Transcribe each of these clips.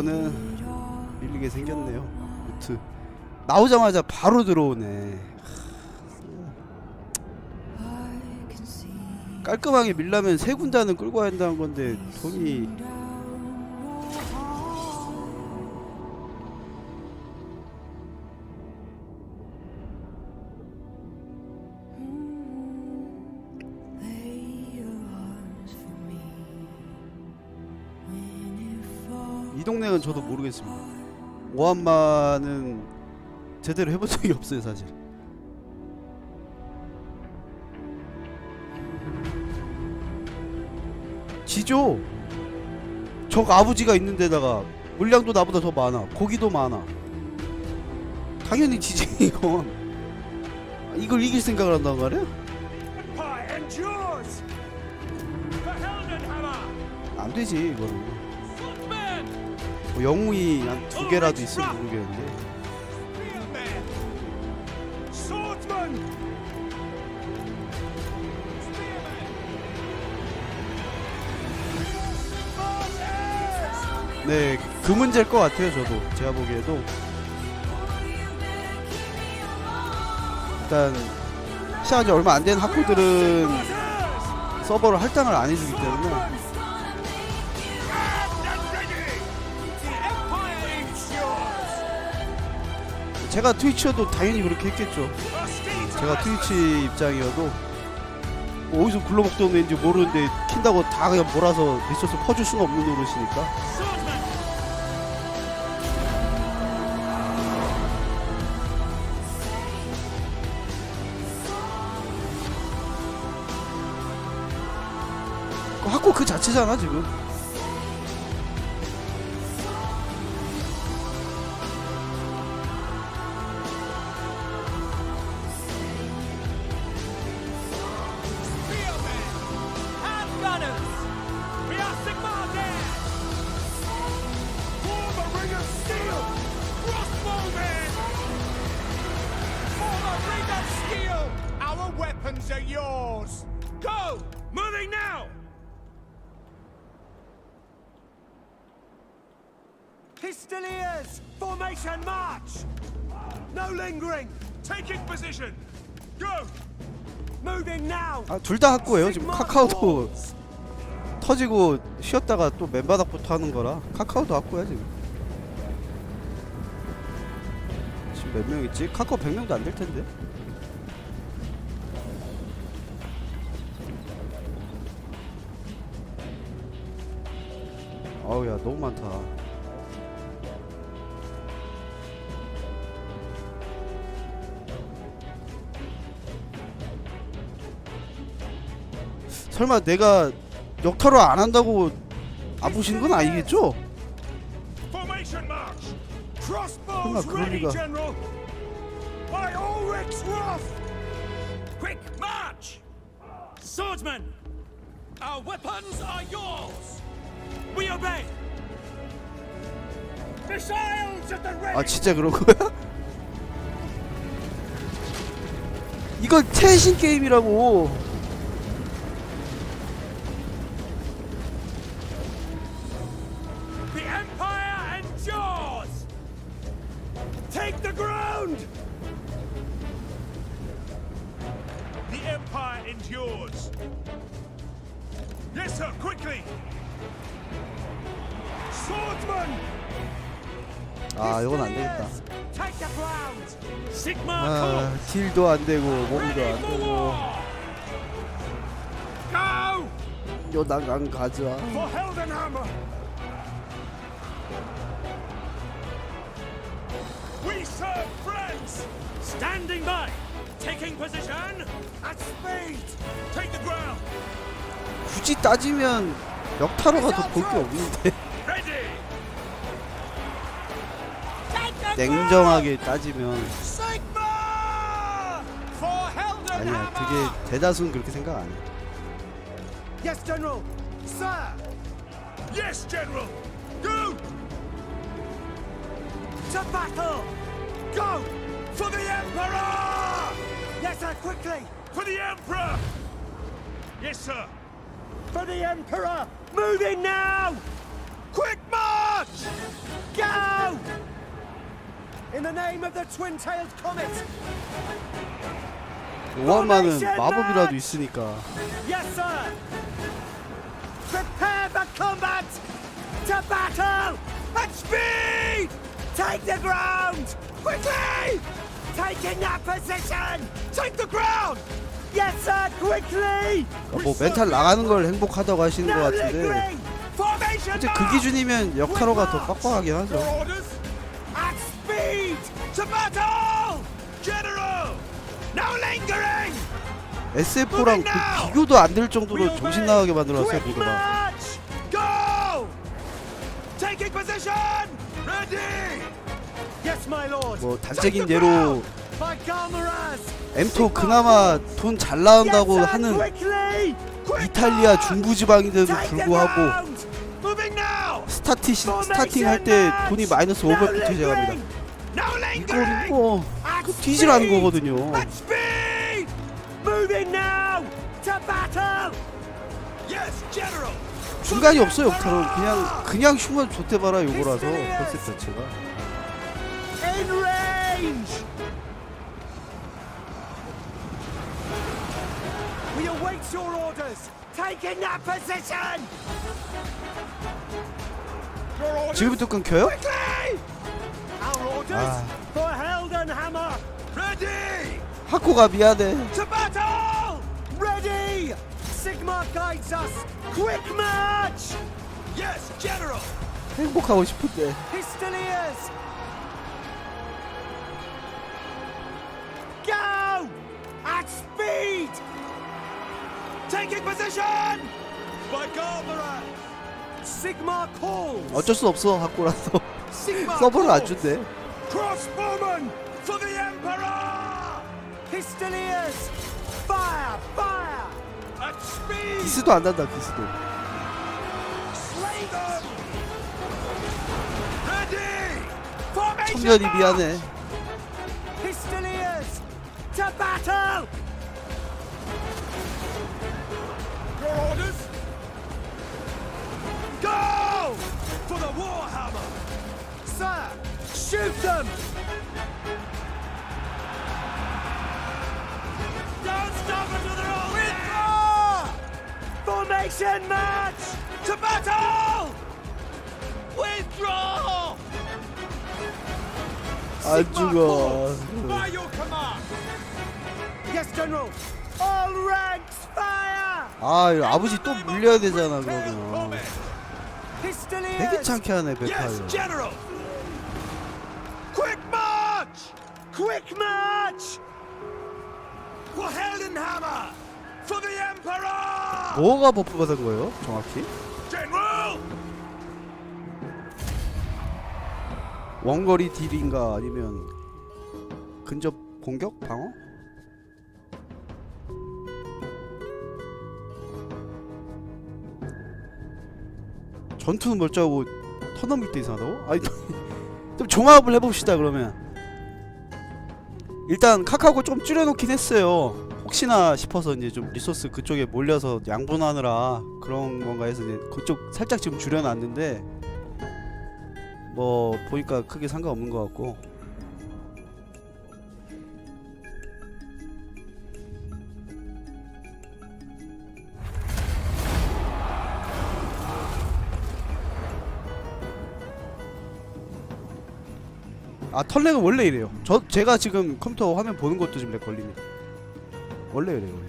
이거는 밀리게 생겼네요. 루트 나오자마자 바로 들어오네. 깔끔하게 밀려면 세 군단은 끌고 한다는 건데 돈이 이 동네는 저도 모르겠습니다. 오한마는 제대로 해본 적이 없어요 사실. 지죠. 적 아버지가 있는 데다가 물량도 나보다 더 많아. 고기도 많아. 당연히 지지 이건. 이걸 이길 생각을 한단 말이야? 안 되지 이거는. 뭐 영웅이 한 두 개라도 있으면 모르겠는데. 네, 그 문제일 것 같아요 저도 제가 보기에도. 일단 시작한 지 얼마 안된 Marches! 서버를 할당을 안 해주기 때문에 제가 트위치여도 당연히 그렇게 했겠죠. 제가 트위치 입장이어도 뭐 어디서 굴러먹던 애인지 모르는데 킨다고 다 그냥 몰아서 리소스 퍼줄 수가 없는 노릇이니까! 그 학교 그 자체잖아 지금. 둘 다 학교예요 지금 카카오도 터지고 쉬었다가 또 맨바닥부터 하는 거라 카카오도 학교야 지금. 지금 몇 명 있지? 카카오 100명도 안 될 텐데. 아우 야 너무 많다. 설마 내가 역타로 안 한다고 안 보시는 건 아니겠죠? 설마 그럴 리가. 아 진짜 그런 거야? 이건 최신 게임이라고. Endures! Yes, sir, quickly! Swordsman! 아 이건 안 되겠다. Take the ground! Sigma 아 딜도 안 되고 몸도 안 되고! Go! 요나강 가자. For Heldenhammer! We serve friends! Standing by! Taking position! At speed! Take the ground! 굳이 따지면 역타로가 더 볼 게 없는데 Ready! Take the 냉정하게 따지면 Sigma! For Heldenhammer! 아니야 그게 대다수는 그렇게 생각 안 해. Yes, General! Sir! Yes, General! Go! To battle! Go! For the Emperor! Yes, sir, quickly! For the Emperor! Yes, sir! For the Emperor! Moving now! Quick march! march! Go! In the name of the twin-tailed comet. 오한마는 마법이라도 있으니까 Yes, sir. Prepare for combat. To battle. At speed. Take the ground. Quickly. Taking that position. Take the ground. Yes, sir. Quickly. 뭐 멘탈 나가는 걸 행복하다고 하시는 것 같은데. Formation. 이제 그. 기준이면 역할호가 더 빡빡하긴 하죠 orders. At speed. To battle. General. No lingering. SF4랑 그 비교도 안 될 정도로 정신 나가게 만들어놨어요 Quick 보드가 뭐 단적인 예로. M2 그나마 돈 잘 나온다고. 하는 이탈리아. 중부지방인데도 불구하고. 스타티 스타팅 할 때 돈이 마이너스 500부터 시작합니다. 이건. 뭐그 speed. 거거든요. 중간이 없어요 역탈은 그냥 그냥 흉만 좆대봐라 요거라서 컨셉 자체가 In range! We await your orders! Taking that position! Your orders? 지금부터 끊겨요? Quickly! Our orders? Ah. For Heldenhammer! Ready! 하코가 미안해 To battle! Ready! Sigma guides us! Quick march! Yes, General! 행복하고 싶은데 Pistoliers! Speed! Taking position! By Galmaran! Sigma calls! 어쩔 수 없어 하코라서 Sigma 서버를 안 calls! 준대 Crossbowman for the Emperor! Pistoliers! Fire! Fire! At speed! 기스도 안 난다 기스도 Slay them! Ready! Formation 청년이 march! 미안해 Pistoliers! To battle! Orders, go for the Warhammer, sir. Shoot them! Don't stop until they're all With there! Formation match To battle! Withdraw! I do By your command! Yes, General! All right! 아 이거 아버지 또 물려야 되잖아 그러면! 되게 창게 하네 General! Quick march! Heldenhammer! For the Emperor! 뭐가 버프 받은 거예요 정확히? General! 원거리 딜인가 아니면 근접 공격 방어? 전투는 멀쩡하고 턴넘을 때 이상하다고? 아니 좀 종합을 해봅시다 그러면. 일단 카카오 좀 줄여놓긴 했어요. 혹시나 싶어서 이제 좀 리소스 그쪽에 몰려서 양분하느라 그런 건가 해서 이제 그쪽 살짝 지금 줄여놨는데 뭐 보니까 크게 상관없는 것 같고 아 털렉은 원래 이래요. 저 제가 지금 컴퓨터 화면 보는 것도 지금 렉 걸립니다. 원래 이래요 원래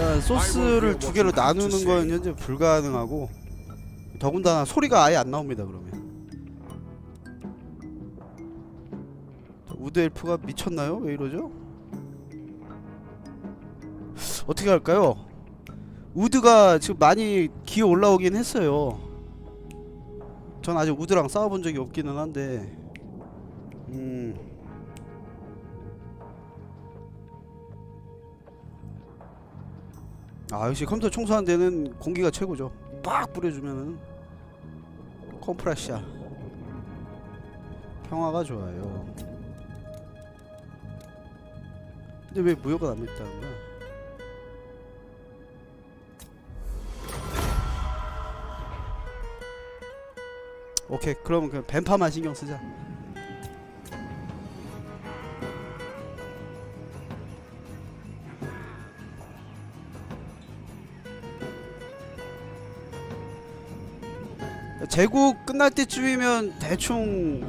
일단 소스를 두 개로 나누는 건 현재 불가능하고 더군다나 소리가 아예 안 나옵니다 그러면 우드 엘프가 미쳤나요? 왜 이러죠? 어떻게 할까요? 우드가 지금 많이 기어 올라오긴 했어요 전 아직 우드랑 싸워본 적이 없기는 한데 아, 역시 컴퓨터 청소하는 데는 공기가 최고죠. 빡 뿌려주면은 컴프레셔 평화가 좋아요. 근데 왜 무효가 남아있다는 거야? 오케이 그럼 그 뱀파만 신경 쓰자 재고 끝날 때쯤이면 대충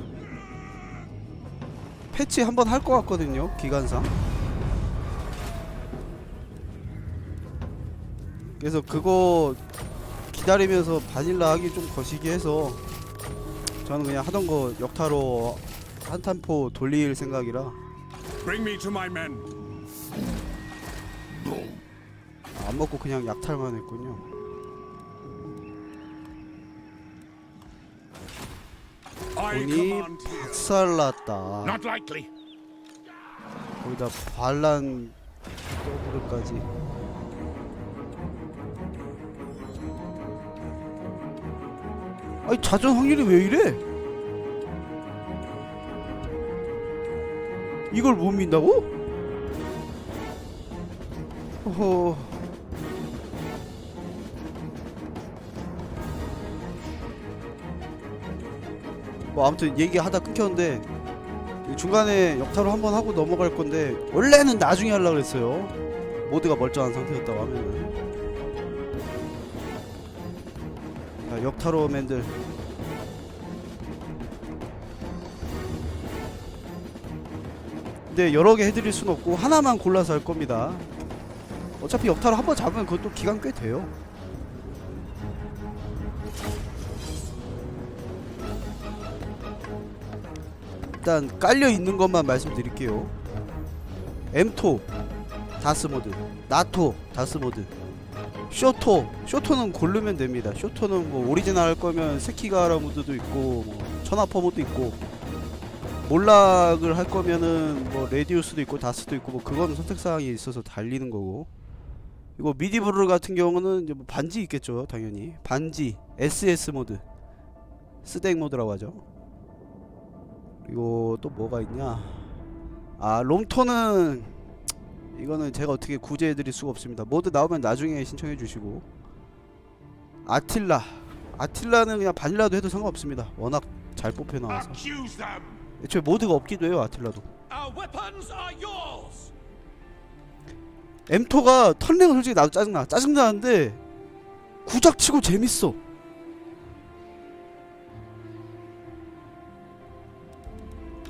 패치 한번 할 것 같거든요 기간상. 그래서 그거 기다리면서 바닐라 하기 좀 거시기 해서 저는 그냥 하던 거 역타로 한탄포 돌릴 생각이라. 안 먹고 그냥 약탈만 했군요. Here. 박살났다. Not likely. 거기다 반란 더블까지. 아니 자전 확률이 왜 이래? 이걸 못 민다고? 허허. 뭐 아무튼 얘기하다 끊겼는데 중간에 역타로 한번 하고 넘어갈 건데 원래는 나중에 하려고 그랬어요. 모드가 멀쩡한 상태였다고 하면은. 자 역타로 맨들. 근데 여러 개 해드릴 순 없고 하나만 골라서 할 겁니다. 어차피 역타로 한 번 잡으면 그것도 기간 꽤 돼요 일단 깔려 있는 것만 말씀드릴게요. 엠토 다스 모드, 나토 다스 모드, 쇼토 쇼토는 고르면 됩니다. 쇼토는 뭐 오리지널 할 거면 세키가라 모드도 있고 뭐 천하퍼 모드 있고 몰락을 할 거면은 뭐 레디우스도 있고 다스도 있고 뭐 그건 선택 사항이 있어서 달리는 거고. 이거 미디브ル 같은 경우는 이제 뭐 반지 있겠죠, 당연히. 반지 SS 모드, 스덱 모드라고 하죠. 그리고 또 뭐가 있냐? 아 롬토는 이거는 제가 어떻게 구제해드릴 수가 없습니다. 모드 나오면 나중에 신청해 주시고. 아틸라. 아틸라는 그냥 바닐라도 해도 상관없습니다. 워낙 잘 뽑혀 나와서. Accuse them. 애초에 모드가 없기도 해요 아틸라도. 엠토가 턴렉은 솔직히 나도 짜증나. 짜증나는데 구작치고 재밌어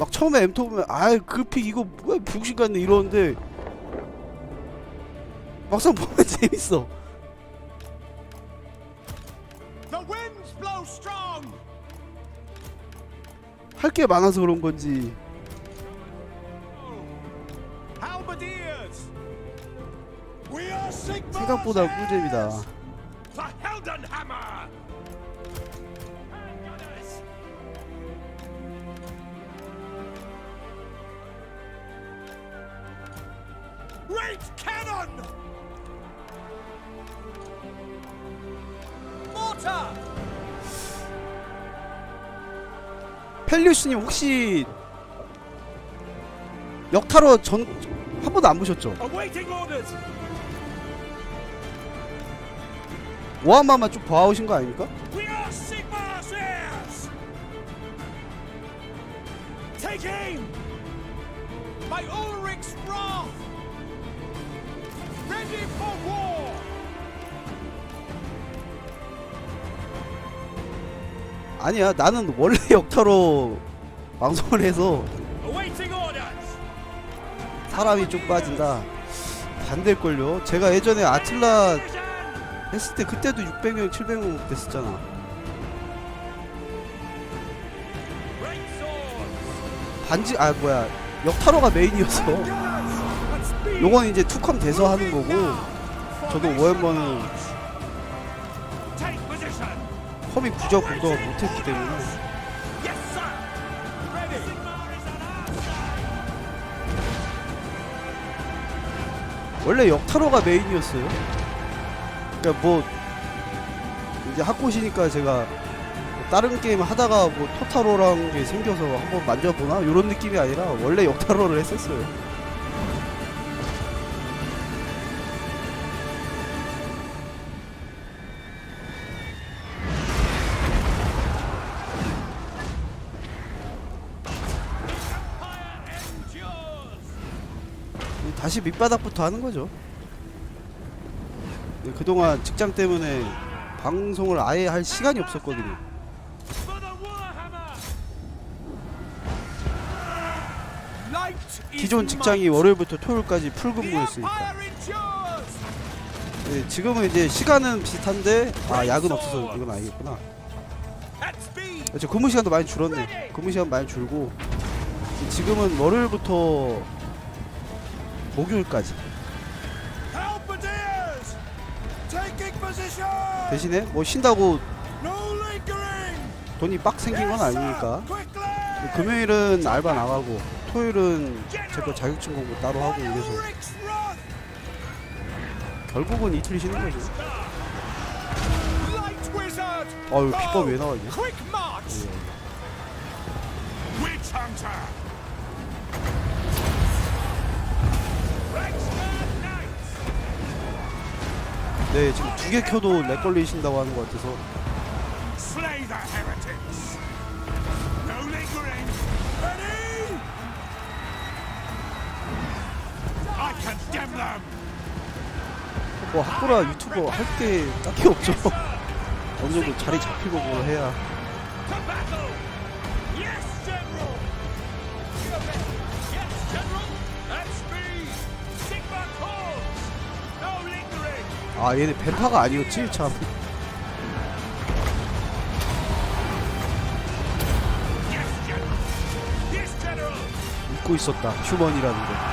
막 처음에 엠토 보면 아이 그픽 이거 뭐야 병신 같네 이러는데. 막상 보면 재밌어. 할 게 많아서 그런 건지. Sigma. 생각보다 꿀잼이다 Great cannon. Mortar! 펠리우스님 혹시 역타로 전 한 번도 안 보셨죠? Awaiting orders. 워한마만 쭉 봐오신 거 아닙니까? We are Sigma's heirs. Take aim! By Ulrich's wrath! Ready for war. 아니야 나는 원래 역타로 방송을 해서. 사람이 좀 빠진다 반대일걸요 제가 예전에 아틀라. 했을 때 그때도 600명 700명 됐었잖아. 반지 아 뭐야 역타로가 메인이어서 요건 이제 투컴 돼서 하는 거고 저도 position. 허밍 부적 공도가 못했기 때문에. 원래 역타로가 메인이었어요. 그러니까 뭐 이제 학고시니까 제가 뭐 다른 게임 하다가 뭐 토타로랑 게 생겨서 한번 만져보나 이런 느낌이 아니라 원래 역타로를 했었어요. 다시 밑바닥부터 하는 거죠. 네, 그동안 직장 때문에 방송을 아예 할 시간이 없었거든요. 기존 직장이. 월요일부터 토요일까지 풀근무였으니까. 네, 지금은 이제 시간은 비슷한데 아 야근 없어서 이건 아니겠구나. 그렇죠 근무 시간도 많이 줄었네. 근무 시간 많이 줄고 지금은 월요일부터 목요일까지. 대신에 뭐 쉰다고. 돈이 빡 생긴 건. 아니니까. 금요일은 알바 나가고 토요일은 제거 자격증 공부 따로 하고 이래서. 결국은 이틀 쉬는 거죠. 아유 비법 왜 나와 있냐? Quick 네 지금 두 개 켜도 렉 걸리신다고 하는 것 같아서. 뭐 학구라 유튜버 할 게 딱히 없죠. 어느 정도 자리 잡히고 뭘 해야 아 얘네 뱀파가 아니었지 참. 잊고 있었다 휴먼이라는 거.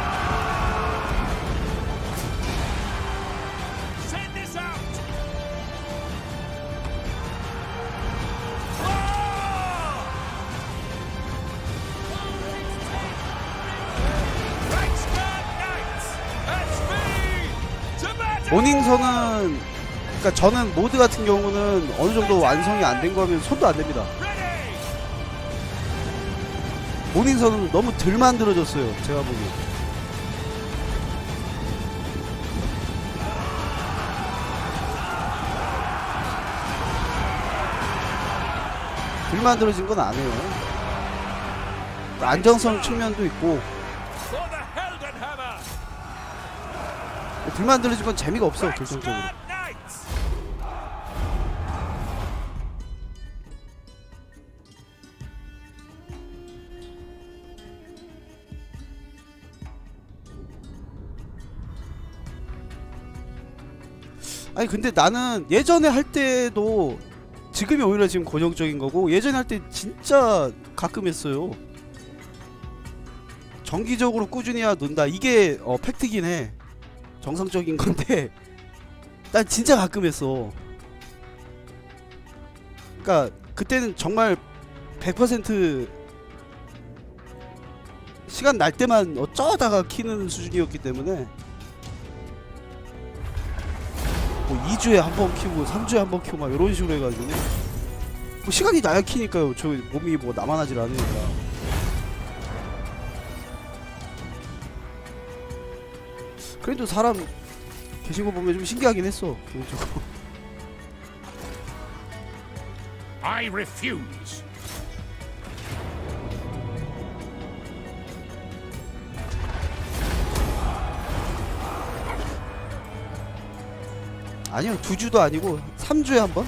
모닝선은 그러니까 저는 모드 같은 경우는 어느 정도 완성이 안 된 거면 손도 안 됩니다. 모닝선은 너무 덜 만들어졌어요. 제가 보기엔. 덜 만들어진 건 아니에요. 안정성 측면도 있고 덜 만들어진 건 재미가 없어 결정적으로. 아니 근데 나는 예전에 할 때도 지금이 오히려 지금 고정적인 거고 예전에 할 때 진짜 가끔 했어요. 정기적으로 꾸준히 해야 논다. 이게 어, 팩트긴 해. 정상적인 건데 난 진짜 가끔 했어. 그러니까 그때는 정말 100% 시간 날 때만 어쩌다가 키는 수준이었기 때문에 뭐 2주에 한 번 키고 3주에 한 번 키고 막 이런 식으로 해가지고 뭐 시간이 나야 키니까요 저 몸이 뭐 하질 않으니까 그래도 사람 계신 거 보면 좀 신기하긴 했어 개인적으로 I refuse. 아니요 두 주도 아니고 3주에 한 번?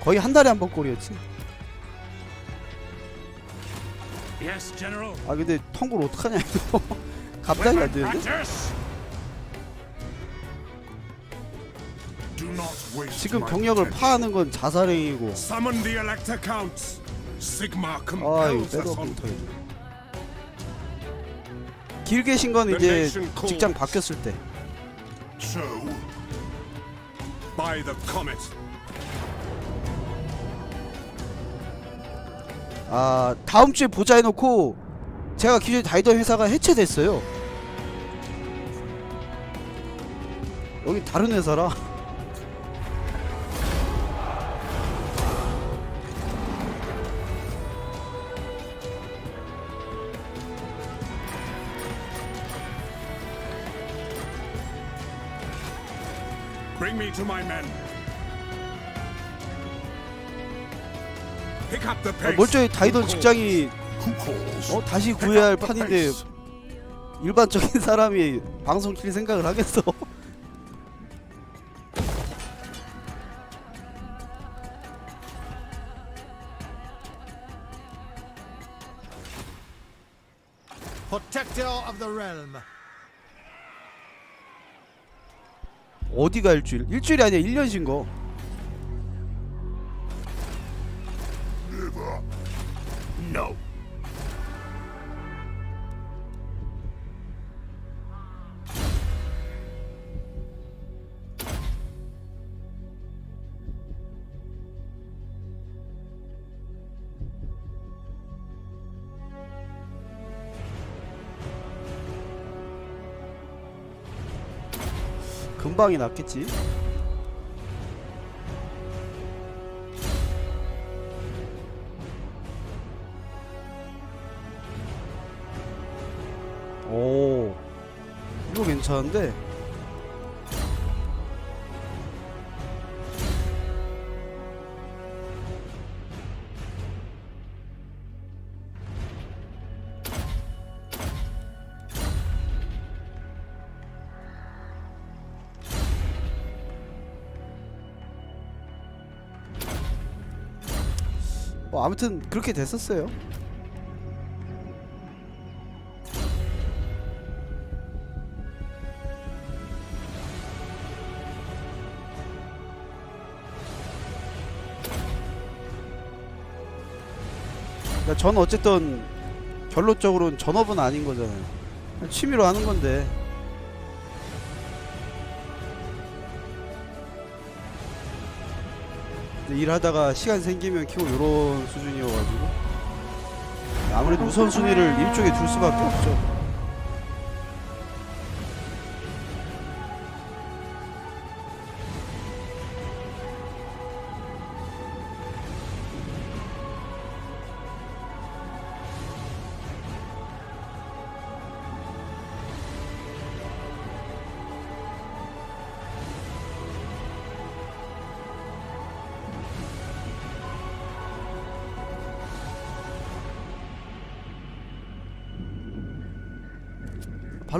거의 한 달에 한 번 꼴이었지 Yes, General. 아 근데 통굴 어떡하냐 이거 감당이 안 되는데? Practice. 지금 병력을. 파하는 건 자살행위고 아 compels 빼도 길게 신건 이제 직장 바뀌었을 때 아 다음 주에 보자 해놓고 제가 기존에 다니던 회사가 해체됐어요. 여기 다른 회사라. To my men. Pick up the 아, pace. 멀쩡히 다니던 Who 직장이 calls? Who calls? 어 다시 구해야 할 판인데. 일반적인 사람이 방송 킬 생각을 하겠어. Protector of the realm. 어디가 일주일? 일주일이 아니야 1년 쉰 거. No. 금방이 낫겠지. 오, 이거 괜찮은데. 아무튼 그렇게 됐었어요. 그러니까 전 어쨌든 결론적으로는 전업은 아닌 거잖아요. 취미로 하는 건데. 일하다가 시간 생기면 키고 요런 수준이어가지고 아무래도 우선순위를 일쪽에 둘 수밖에 없죠.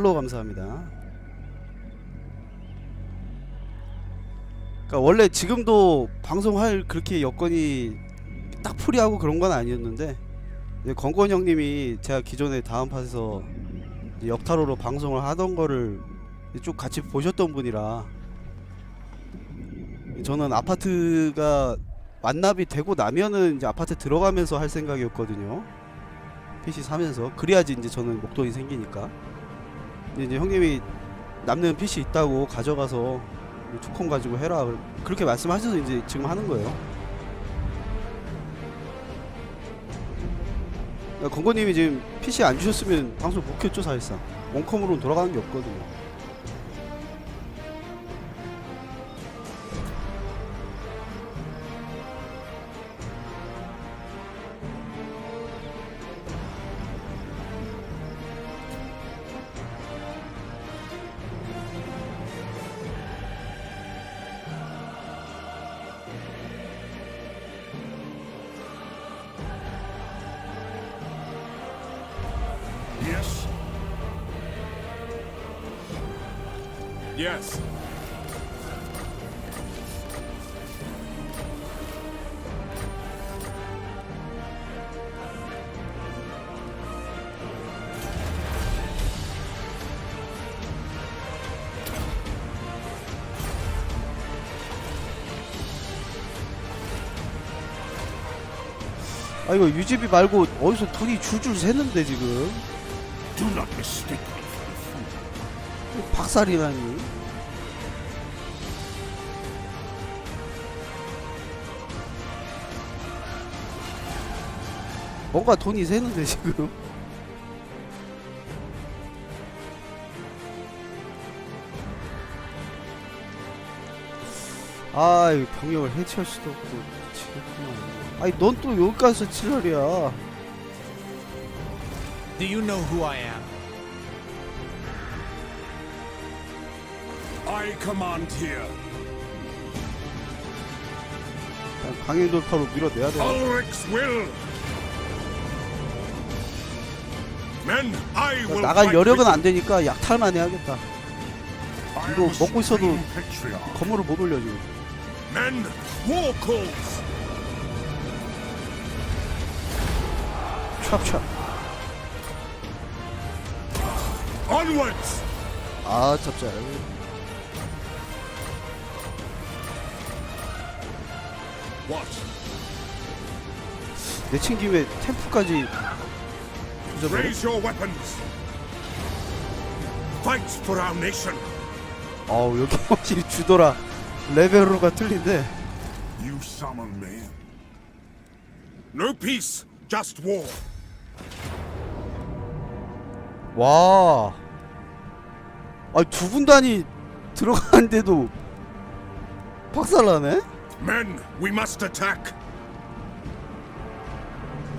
팔로우 감사합니다. 그러니까 원래 지금도 방송할 그렇게 여건이 딱 풀이하고 그런 건 아니었는데 건건 형님이 제가 기존에 다음 팟에서 역타로로 방송을 하던 거를 쭉 같이 보셨던 분이라 저는 아파트가 완납이 되고 나면은 이제 아파트 들어가면서 할 생각이었거든요. PC 사면서 그래야지 이제 저는 목돈이 생기니까. 이제 형님이 남는 PC 있다고 가져가서 투콘 가지고 해라 그렇게 말씀하셔서 이제 지금 하는 거예요. 그러니까 건건님이 지금 PC 안 주셨으면 방송 못 켰죠 사실상 원컴으로는 돌아가는 게 없거든요. Yes. 아 이거 유지비 말고 어디서 돈이 줄줄 새는데 지금 Do not mistake 박살이라니. 뭔가 돈이 새는데 지금 아 이거 병력을 해체할 수도 없고 미치겠구만 아니 넌 또 여기까지 칠랄이야 Do you know who I am? I command here. 그냥 강행 돌파로 밀어내야 돼 Ulric's will. Men, I will 나갈 fight 여력은 with 안 되니까 약탈만 해야겠다 you. I 이거 am 먹고 있어도 supreme patriarch. 건물을 못 올려 지금 Men, war calls. 촥촥 Onwards. 아 짭짤 내친 김에 템프까지 조져버려 Raise your weapons. Fight for our nation. 아우 여기 확실히 주더라 레벨로가 틀린데 You summon me. No peace, just war. 와. 아, 두 군단이 들어가는데도 박살나네? Men, we must attack.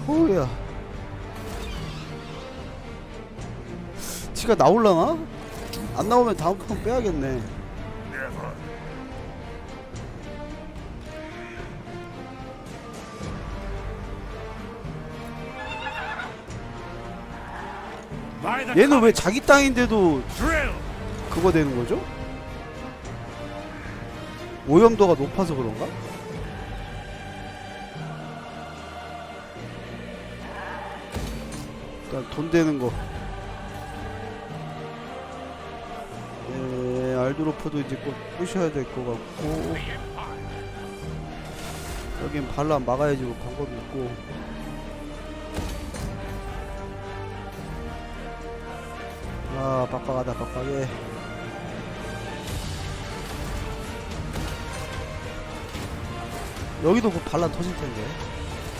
허우야. 티가 나올라나? 안 나오면 다음 편 빼야겠네. Never. By the 얘는 왜 자기 땅인데도 drill! 그거 되는 거죠? 오염도가 높아서 그런가? 일단 돈 되는 거. 에, 알드로프도 이제 꼭 부셔야 될 것 같고 여긴 반란 막아야지 뭐 방법이 있고 아 빡빡하다 빡빡해 여기도 그 반란 터질 텐데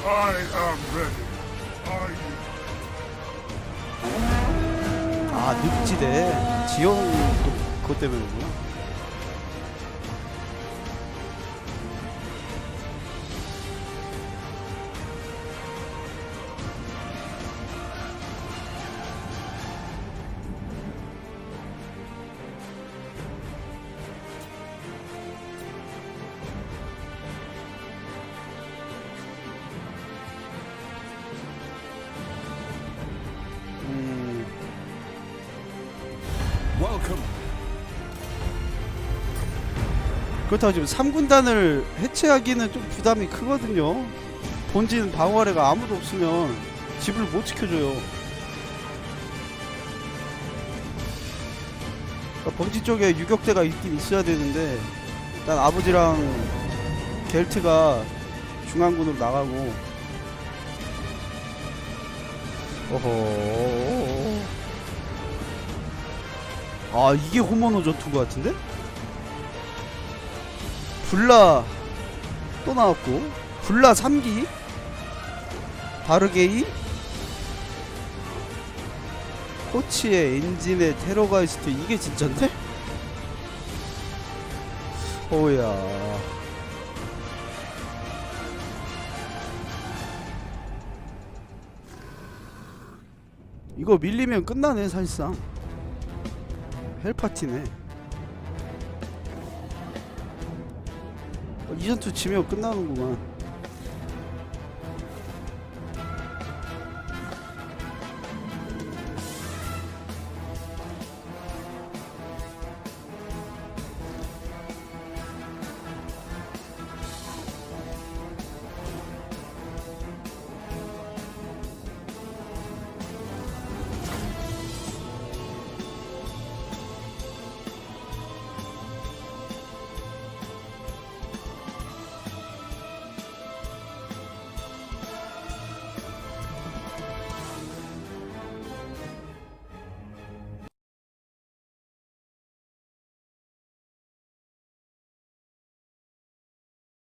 I am ready. Are you? 아 늪지대 지형도 그것 때문이구나 그렇다고 지금 3군단을 해체하기는 좀 부담이 크거든요. 본진 방어래가 아무도 없으면 집을 못 지켜줘요. 그러니까 본진 쪽에 유격대가 있긴 있어야 되는데 일단 아버지랑 겔트가 중앙군으로 나가고 어허 아 이게 호모노 전투인 것 같은데? 불라 또 나왔고 불라 3기 바르게이 코치의 엔진의 테러가이스트 이게 진짠데? 오야 이거 밀리면 끝나네 사실상 헬파티네. 어, 이 전투 지면 끝나는구만